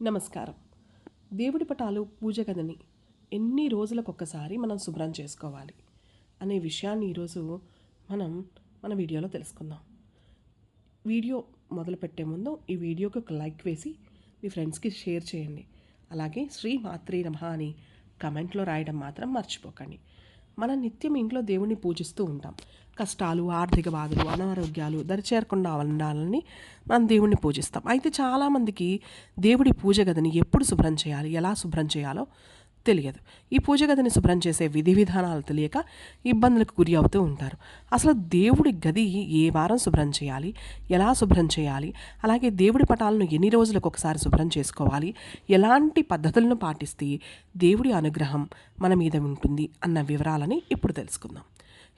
నమస్కారం. దేవుడి పటాలు పూజ గదిని ఎన్ని రోజులకొకసారి మనం శుభ్రం చేసుకోవాలి అనే విషయాన్ని ఈరోజు మనం మన వీడియోలో తెలుసుకుందాం. వీడియో మొదలుపెట్టే ముందు ఈ వీడియోకి ఒక లైక్ వేసి మీ ఫ్రెండ్స్కి షేర్ చేయండి. అలాగే శ్రీ మాత్రీ నమ అని కమెంట్లో రాయడం మాత్రం మర్చిపోకండి. మనం నిత్యం ఇంట్లో దేవుణ్ణి పూజిస్తూ ఉంటాం. కష్టాలు ఆర్థిక బాధలు అనారోగ్యాలు దరిచేరకుండా ఉండాలని మనం దేవుణ్ణి పూజిస్తాం. అయితే చాలామందికి దేవుడి పూజ గదిని ఎప్పుడు శుభ్రం చేయాలి ఎలా శుభ్రం చేయాలో తెలియదు. ఈ పూజ గదిని శుభ్రం చేసే విధి విధానాలు తెలియక ఇబ్బందులకు గురి అవుతూ ఉంటారు. అసలు దేవుడి గది ఏ వారం శుభ్రం చేయాలి? ఎలా శుభ్రం చేయాలి? అలాగే దేవుడి పటాలను ఎన్ని రోజులకు ఒకసారి శుభ్రం చేసుకోవాలి? ఎలాంటి పద్ధతులను పాటిస్తే దేవుడి అనుగ్రహం మన మీద ఉంటుంది అన్న వివరాలని ఇప్పుడు తెలుసుకుందాం.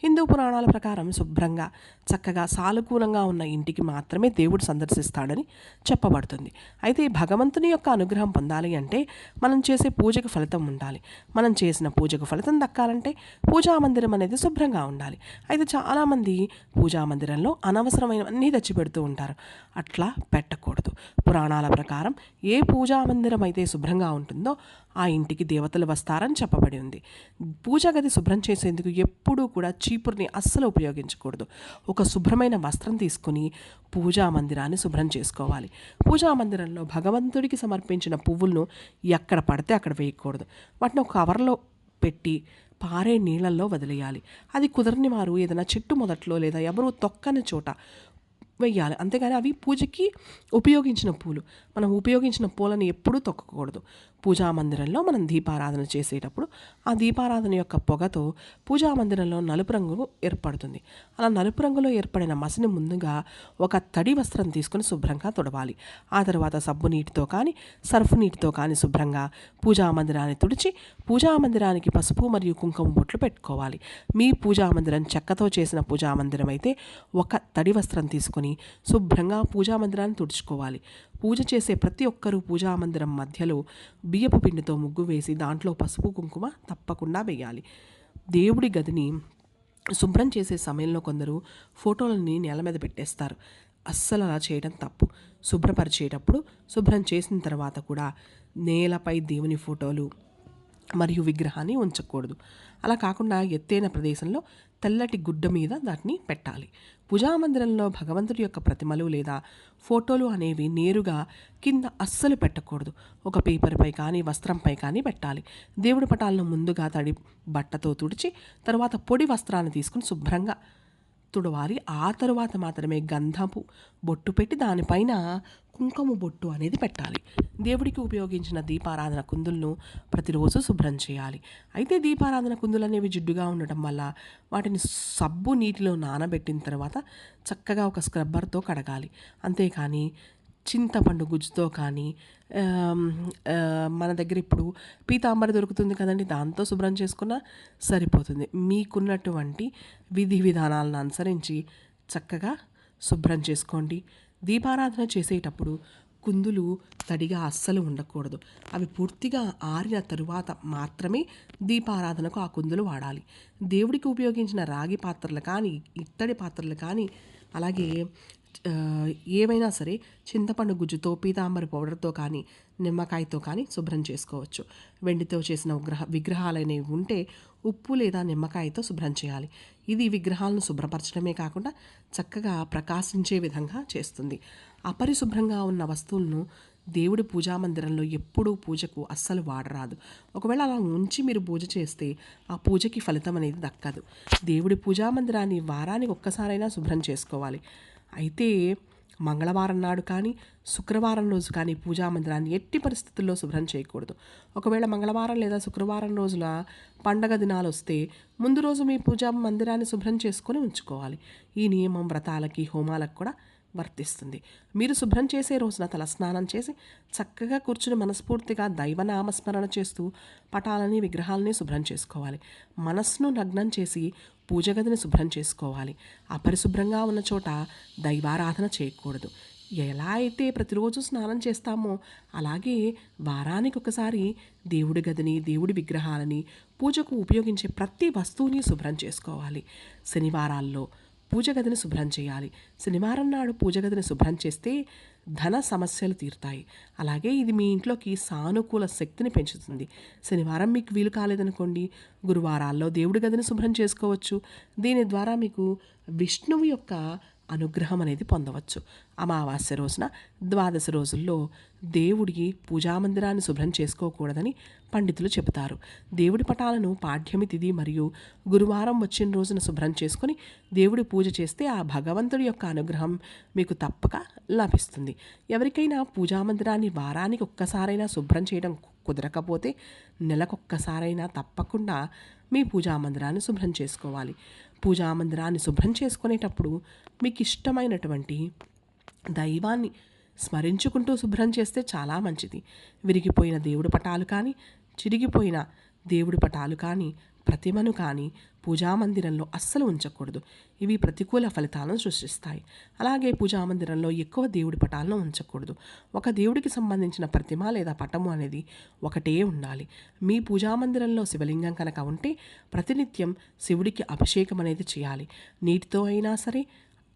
హిందూ పురాణాల ప్రకారం శుభ్రంగా చక్కగా సానుకూలంగా ఉన్న ఇంటికి మాత్రమే దేవుడు సందర్శిస్తాడని చెప్పబడుతుంది. అయితే భగవంతుని యొక్క అనుగ్రహం పొందాలి అంటే మనం చేసే పూజకు ఫలితం ఉండాలి. మనం చేసిన పూజకు ఫలితం దక్కాలంటే పూజా మందిరం అనేది శుభ్రంగా ఉండాలి. అయితే చాలామంది పూజా మందిరంలో అనవసరమైనవన్నీ తెచ్చిపెడుతూ ఉంటారు. అట్లా పెట్టకూడదు. పురాణాల ప్రకారం ఏ పూజా మందిరం అయితే శుభ్రంగా ఉంటుందో ఆ ఇంటికి దేవతలు వస్తారని చెప్పబడి ఉంది. పూజా గది శుభ్రం చేసేందుకు ఎప్పుడూ కూడా చీపురుని అస్సలు ఉపయోగించకూడదు. ఒక శుభ్రమైన వస్త్రం తీసుకుని పూజా మందిరాన్ని శుభ్రం చేసుకోవాలి. పూజా మందిరంలో భగవంతుడికి సమర్పించిన పువ్వులను ఎక్కడ పడితే అక్కడ వేయకూడదు. వాటిని ఒక కవర్లో పెట్టి పారే నీళ్ళల్లో వదిలేయాలి. అది కుదరని వారు ఏదైనా చెట్టు మొదట్లో లేదా ఎవరు తొక్కని చోట వెయ్యాలి అంతేగాని అవి పూజకి ఉపయోగించిన పూలు. మనం ఉపయోగించిన పూలను ఎప్పుడూ తొక్కకూడదు. పూజా మందిరంలో మనం దీపారాధన చేసేటప్పుడు ఆ దీపారాధన యొక్క పొగతో పూజా మందిరంలో నలుపు రంగు ఏర్పడుతుంది. అలా నలుపు రంగులో ఏర్పడిన మసిని ముందుగా ఒక తడి వస్త్రం తీసుకొని శుభ్రంగా తుడవాలి. ఆ తర్వాత సబ్బు నీటితో కానీ సర్ఫ్ నీటితో కానీ శుభ్రంగా పూజా మందిరాన్ని తుడిచి పూజా మందిరానికి పసుపు మరియు కుంకుమ బొట్లు పెట్టుకోవాలి. మీ పూజా మందిరం చెక్కతో చేసిన పూజా మందిరం అయితే ఒక తడి వస్త్రం తీసుకొని శుభ్రంగా పూజా మందిరాన్ని తుడుచుకోవాలి. పూజ చేసే ప్రతి ఒక్కరూ పూజా మందిరం మధ్యలో బియ్యపు పిండితో ముగ్గు వేసి దాంట్లో పసుపు కుంకుమ తప్పకుండా వేయాలి. దేవుడి గదిని శుభ్రం చేసే సమయంలో కొందరు ఫోటోలని నేల మీద పెట్టేస్తారు. అస్సలు అలా చేయడం తప్పు. శుభ్రపరిచేటప్పుడు శుభ్రం చేసిన తర్వాత కూడా నేలపై దేవుని ఫోటోలు మరియు విగ్రహాన్ని ఉంచకూడదు. అలా కాకుండా ఎత్తైన ప్రదేశంలో తెల్లటి గుడ్డ మీద దాటిని పెట్టాలి. పూజా మందిరంలో భగవంతుడి యొక్క ప్రతిమలు లేదా ఫోటోలు అనేవి నేరుగా కింద అస్సలు పెట్టకూడదు. ఒక పేపర్పై కానీ వస్త్రంపై కానీ పెట్టాలి. దేవుడి పటాలను ముందుగా తడి బట్టతో తుడిచి తర్వాత పొడి వస్త్రాన్ని తీసుకుని శుభ్రంగా తుడవాలి ఆ తరువాత మాత్రమే గంధపు బొట్టు పెట్టి దానిపైన కుంకుమ బొట్టు అనేది పెట్టాలి. దేవుడికి ఉపయోగించిన దీపారాధన కుందులను ప్రతిరోజు శుభ్రం చేయాలి. అయితే దీపారాధన కుందులు అనేవి జిడ్డుగా ఉండటం వల్ల వాటిని సబ్బు నీటిలో నానబెట్టిన తర్వాత చక్కగా ఒక స్క్రబ్బర్తో కడగాలి. అంతేకాని చింతపండు గుజ్జుతో కానీ మన దగ్గర ఇప్పుడు పీతాంబరి దొరుకుతుంది కదండి దాంతో శుభ్రం చేసుకున్న సరిపోతుంది. మీకున్నటువంటి విధి విధానాలను అనుసరించి చక్కగా శుభ్రం చేసుకోండి. దీపారాధన చేసేటప్పుడు కుందులు తడిగా అస్సలు ఉండకూడదు. అవి పూర్తిగా ఆరిన తరువాత మాత్రమే దీపారాధనకు ఆ కుందులు వాడాలి. దేవుడికి ఉపయోగించిన రాగి పాత్రలు కానీ ఇత్తడి పాత్రలు కానీ అలాగే ఏవైనా సరే చింతపండు గుజ్జుతో పీతాంబరి పౌడర్తో కానీ నిమ్మకాయతో కానీ శుభ్రం చేసుకోవచ్చు. వెండితో చేసిన విగ్రహ విగ్రహాలనేవి ఉంటే ఉప్పు లేదా నిమ్మకాయతో శుభ్రం చేయాలి. ఇది విగ్రహాలను శుభ్రపరచడమే కాకుండా చక్కగా ప్రకాశించే విధంగా చేస్తుంది. అపరిశుభ్రంగా ఉన్న వస్తువులను దేవుడి పూజా మందిరంలో ఎప్పుడూ పూజకు అస్సలు వాడరాదు. ఒకవేళ అలా ఉంచి మీరు పూజ చేస్తే ఆ పూజకి ఫలితం అనేది దక్కదు. దేవుడి పూజా మందిరాన్ని వారానికి ఒక్కసారైనా శుభ్రం చేసుకోవాలి. అయితే మంగళవారం నాడు కానీ శుక్రవారం రోజు కానీ పూజా మందిరాన్ని ఎట్టి పరిస్థితుల్లో శుభ్రం చేయకూడదు. ఒకవేళ మంగళవారం లేదా శుక్రవారం రోజుల పండగ దినాలు వస్తే ముందు రోజు మీ పూజా మందిరాన్ని శుభ్రం చేసుకొని ఉంచుకోవాలి. ఈ నియమం వ్రతాలకి హోమాలకు కూడా వర్తిస్తుంది. మీరు శుభ్రం చేసే రోజున తల స్నానం చేసి చక్కగా కూర్చుని మనస్ఫూర్తిగా దైవనామస్మరణ చేస్తూ పటాలని విగ్రహాలని శుభ్రం చేసుకోవాలి. మనస్సును నగ్నం చేసి పూజ గదిని శుభ్రం చేసుకోవాలి. అపరిశుభ్రంగా ఉన్న చోట దైవారాధన చేయకూడదు. ఎలా అయితే ప్రతిరోజు స్నానం చేస్తామో అలాగే వారానికి ఒకసారి దేవుడి గదిని దేవుడి విగ్రహాలని పూజకు ఉపయోగించే ప్రతి వస్తువుని శుభ్రం చేసుకోవాలి. శనివారాల్లో పూజ గదిని శుభ్రం చేయాలి. శనివారం నాడు పూజ గదిని శుభ్రం చేస్తే ధన సమస్యలు తీరుతాయి. అలాగే ఇది మీ ఇంట్లోకి సానుకూల శక్తిని పెంచుతుంది. శనివారం మీకు వీలు కాలేదనుకోండి. గురువారాల్లో దేవుడి గదిని శుభ్రం చేసుకోవచ్చు. దీని ద్వారా మీకు విష్ణువు యొక్క అనుగ్రహం అనేది పొందవచ్చు. అమావాస్య రోజున ద్వాదశ రోజుల్లో దేవుడి పూజామందిరాన్ని శుభ్రం చేసుకోకూడదని పండితులు చెబుతారు. దేవుడి పటాలను పాఠ్యమి తిథి మరియు గురువారం వచ్చిన రోజున శుభ్రం చేసుకొని దేవుడి పూజ చేస్తే ఆ భగవంతుడి యొక్క అనుగ్రహం మీకు తప్పక లభిస్తుంది. ఎవరికైనా పూజామందిరాన్ని వారానికి ఒక్కసారైనా శుభ్రం చేయడం కుదరకపోతే నెలకొక్కసారైనా తప్పకుండా మీ పూజా మందిరాన్ని శుభ్రం చేసుకోవాలి. పూజా మందిరాన్ని శుభ్రం చేసుకునేటప్పుడు మీకు ఇష్టమైనటువంటి దైవాన్ని స్మరించుకుంటూ శుభ్రం చేస్తే చాలా మంచిది. విరిగిపోయిన దేవుడి పటాలు కానీ చిరిగిపోయిన దేవుడి పటాలు కానీ ప్రతిమను కానీ పూజామందిరంలో అస్సలు ఉంచకూడదు. ఇవి ప్రతికూల ఫలితాలను సృష్టిస్తాయి. అలాగే పూజామందిరంలో ఎక్కువ దేవుడి పటాలను ఉంచకూడదు. ఒక దేవుడికి సంబంధించిన ప్రతిమ లేదా పటము అనేది ఒకటే ఉండాలి. మీ పూజామందిరంలో శివలింగం కనుక ఉంటే ప్రతినిత్యం శివుడికి అభిషేకం అనేది చేయాలి. నీటితో అయినా సరే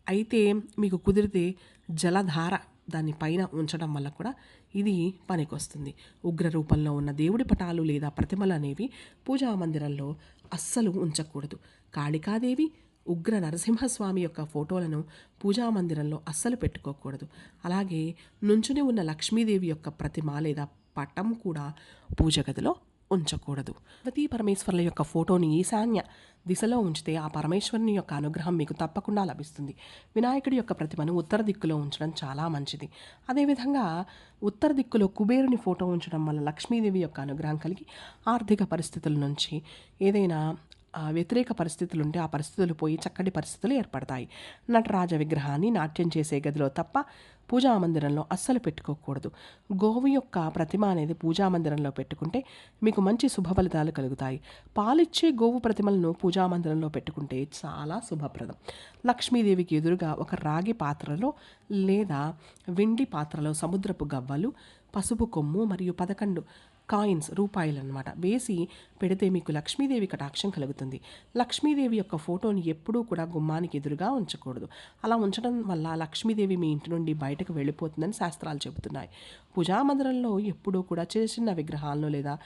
అయితే మీకు కుదిరితే జలధార దాని పైన ఉంచడం వల్ల కూడా ఇది పనికొస్తుంది. ఉగ్ర రూపంలో ఉన్న దేవుడి పటాలు లేదా ప్రతిమలు అనేవి పూజా మందిరంలో అస్సలు ఉంచకూడదు. కాళికాదేవి ఉగ్ర నరసింహస్వామి యొక్క ఫోటోలను పూజా మందిరంలో అస్సలు పెట్టుకోకూడదు. అలాగే నుంచుని ఉన్న లక్ష్మీదేవి యొక్క ప్రతిమ లేదా పటం కూడా పూజ గదిలో ఉంచకూడదు. పార్వతీ పరమేశ్వర్ల యొక్క ఫోటోని ఈశాన్య దిశలో ఉంచితే ఆ పరమేశ్వరుని యొక్క అనుగ్రహం మీకు తప్పకుండా లభిస్తుంది. వినాయకుడి యొక్క ప్రతిమను ఉత్తర దిక్కులో ఉంచడం చాలా మంచిది. అదేవిధంగా ఉత్తర దిక్కులో కుబేరుని ఫోటో ఉంచడం వల్ల లక్ష్మీదేవి యొక్క అనుగ్రహం కలిగి ఆర్థిక పరిస్థితుల నుంచి ఏదైనా వ్యతిరేక పరిస్థితులు ఉంటే ఆ పరిస్థితులు పోయి చక్కటి పరిస్థితులు ఏర్పడతాయి. నటరాజ విగ్రహాన్ని నాట్యం చేసే గదిలో తప్ప పూజా మందిరంలో అస్సలు పెట్టుకోకూడదు. గోవు యొక్క ప్రతిమ అనేది పూజా మందిరంలో పెట్టుకుంటే మీకు మంచి శుభ ఫలితాలు కలుగుతాయి. పాలిచ్చే గోవు ప్రతిమలను పూజా మందిరంలో పెట్టుకుంటే చాలా శుభప్రదం. లక్ష్మీదేవికి ఎదురుగా ఒక రాగి పాత్రలో లేదా వెండి పాత్రలో సముద్రపు గవ్వలు పసుపు కొమ్ము మరియు పదకొండు కాయిన్స్ రూపాయలు అనమాట వేసి పెడితే మీకు లక్ష్మీదేవి కటాక్షం కలుగుతుంది. లక్ష్మీదేవి యొక్క ఫోటోని ఎప్పుడూ కూడా గుమ్మానికి ఎదురుగా ఉంచకూడదు. అలా ఉంచడం వల్ల లక్ష్మీదేవి మీ ఇంటి నుండి బయటకు వెళ్ళిపోతుందని శాస్త్రాలు చెబుతున్నాయి. పూజా మందిరంలో ఎప్పుడూ కూడా చిన్న చిన్న విగ్రహాలను లేదా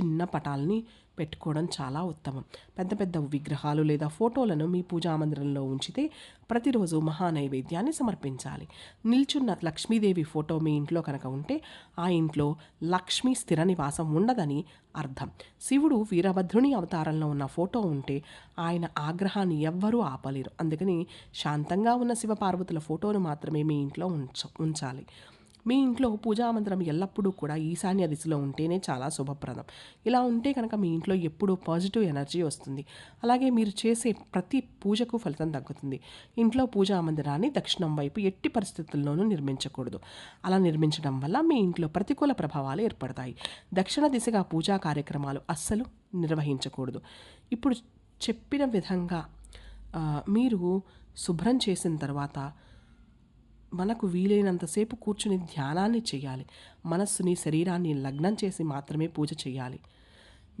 చిన్న పటాలని పెట్టుకోవడం చాలా ఉత్తమం. పెద్ద పెద్ద విగ్రహాలు లేదా ఫోటోలను మీ పూజా మందిరంలో ఉంచితే ప్రతిరోజు మహానైవేద్యాన్ని సమర్పించాలి. నిల్చున్న లక్ష్మీదేవి ఫోటో మీ ఇంట్లో కనుక ఉంటే ఆ ఇంట్లో లక్ష్మీ స్థిర నివాసం ఉండదని అర్థం. శివుడు వీరభద్రుని అవతారంలో ఉన్న ఫోటో ఉంటే ఆయన ఆగ్రహాన్ని ఎవ్వరూ ఆపలేరు. అందుకని శాంతంగా ఉన్న శివపార్వతుల ఫోటోను మాత్రమే మీ ఇంట్లో ఉంచ ఉంచాలి. మీ ఇంట్లో పూజా మందిరం ఎల్లప్పుడూ కూడా ఈశాన్య దిశలో ఉంటేనే చాలా శుభప్రదం. ఇలా ఉంటే కనుక మీ ఇంట్లో ఎప్పుడూ పాజిటివ్ ఎనర్జీ వస్తుంది. అలాగే మీరు చేసే ప్రతి పూజకు ఫలితం తగ్గుతుంది. ఇంట్లో పూజా మందిరాన్ని దక్షిణం వైపు ఎట్టి పరిస్థితుల్లోనూ నిర్మించకూడదు. అలా నిర్మించడం వల్ల మీ ఇంట్లో ప్రతికూల ప్రభావాలు ఏర్పడతాయి. దక్షిణ దిశగా పూజా కార్యక్రమాలు అస్సలు నిర్వహించకూడదు. ఇప్పుడు చెప్పిన విధంగా మీరు శుభ్రం చేసిన తర్వాత మనకు వీలైనంతసేపు కూర్చుని ధ్యానాన్ని చేయాలి. మనస్సుని శరీరాన్ని లగ్నం చేసి మాత్రమే పూజ చేయాలి.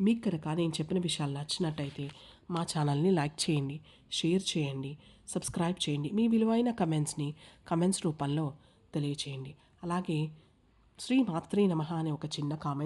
మీకు కనుక నేను చెప్పిన విషయాలు నచ్చినట్టయితే మా ఛానల్ని లైక్ చేయండి షేర్ చేయండి సబ్స్క్రైబ్ చేయండి. మీ విలువైన కమెంట్స్ని కమెంట్స్ రూపంలో తెలియచేయండి. అలాగే శ్రీ మాత్రే నమః అనే ఒక చిన్న కామెంట్